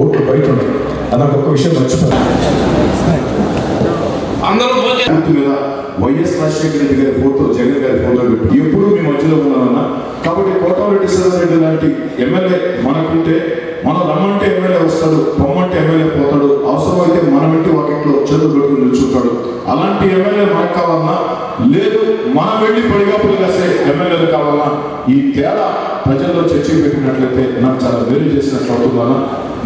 ఓట్లు బయట ఉన్నాయి. అదొక ఒక్క విషయం మర్చిపోయాను. అందరూ మీద వైఎస్ రాజశేఖర రెడ్డి గారి ఫోటో జగన్ గారి ఫోటో పెట్టి ఎప్పుడూ మీ మధ్యలో ఉన్నామన్నా కాబట్టి కోటమిరెడ్డి రెడ్డి లాంటి ఎమ్మెల్యే మనకుంటే మనం రమ్మంటే ఎమ్మెల్యే వస్తాడు పొమ్మంటే అలాంటి ఎమ్మెల్యే మనకు కావాలన్నా లేదు మనం వెళ్ళి పడిగాపులు కాసే ఎమ్మెల్యేలు కావాలన్నా ఈ తేడా ప్రజల్లో చర్చ పెట్టినట్లయితే నాకు చాలా వేలు చేసినట్లు అవుతున్నాను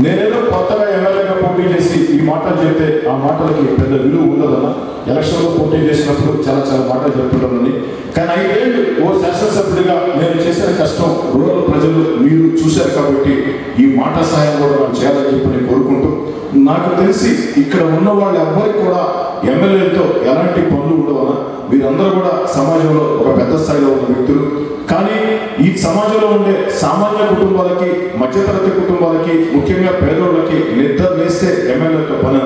నేనేదో కొత్తగా ఎమ్మెల్యేగా పోటీ చేసి ఈ మాటలు చెప్తే ఆ మాటలకి పెద్ద విలువ ఉండదన్న. ఎలక్షన్లో పోటీ చేసినప్పుడు చాలా చాలా మాటలు చెప్తుంటానని కానీ ఐదేళ్ళు ఓ శాసనసభ్యుడిగా నేను చేసిన కష్టం రూరల్ ప్రజలు మీరు చూశారు కాబట్టి ఈ మాట సహాయం కూడా మనం చేయాలని చెప్పి నేను కోరుకుంటూ నాకు తెలిసి ఇక్కడ ఉన్న వాళ్ళు ఎవ్వరికి కూడా ఎమ్మెల్యేలతో ఎలాంటి పనులు ఉండవన మీరందరూ కూడా సమాజంలో ఒక పెద్ద స్థాయిలో ఉన్న వ్యక్తులు. కానీ ఈ సమాజంలో ఉండే సామాన్య కుటుంబాలకి మధ్యతరగతి కుటుంబాలకి ముఖ్యంగా పేదోళ్ళకి నిద్ర లేస్తే ఎమ్మెల్యేతో పని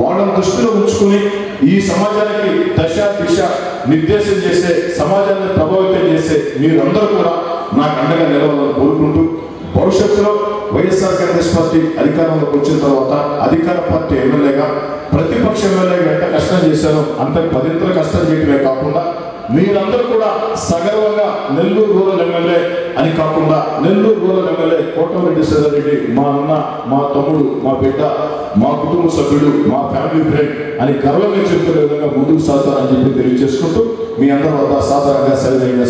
వాళ్ళని దృష్టిలో ఉంచుకుని ఈ సమాజానికి దశ దిశ నిర్దేశం చేసే సమాజాన్ని ప్రభావితం చేసే మీరందరూ కూడా నాకు అండగా నిలవాలని కోరుకుంటూ భవిష్యత్తులో వైఎస్ఆర్ కాంగ్రెస్ పార్టీ అధికారంలోకి వచ్చిన తర్వాత అధికార పార్టీ ఎమ్మెల్యేగా ప్రతిపక్ష ఎమ్మెల్యేగా ఎంత కష్టం చేశానో అంత పదింతలు కష్టం చేయడమే కాకుండా మీరందరూ కూడా సగర్వంగా నెల్లూరు రూరల్ ఎమ్మెల్యే అని కాకుండా నెల్లూరు రూరల్ ఎమ్మెల్యే కోటమిరెడ్డి రెడ్డి మా అన్న మా తమ్ముడు మా బిడ్డ మా కుటుంబ సభ్యుడు మా ఫ్యామిలీ ఫ్రెండ్ అని గర్వంగా చెప్పుకునే విధంగా ముందుకు సాగుతారని చెప్పి తెలియజేసుకుంటూ మీ అందరి వద్ద సాధారణంగా సరిదైన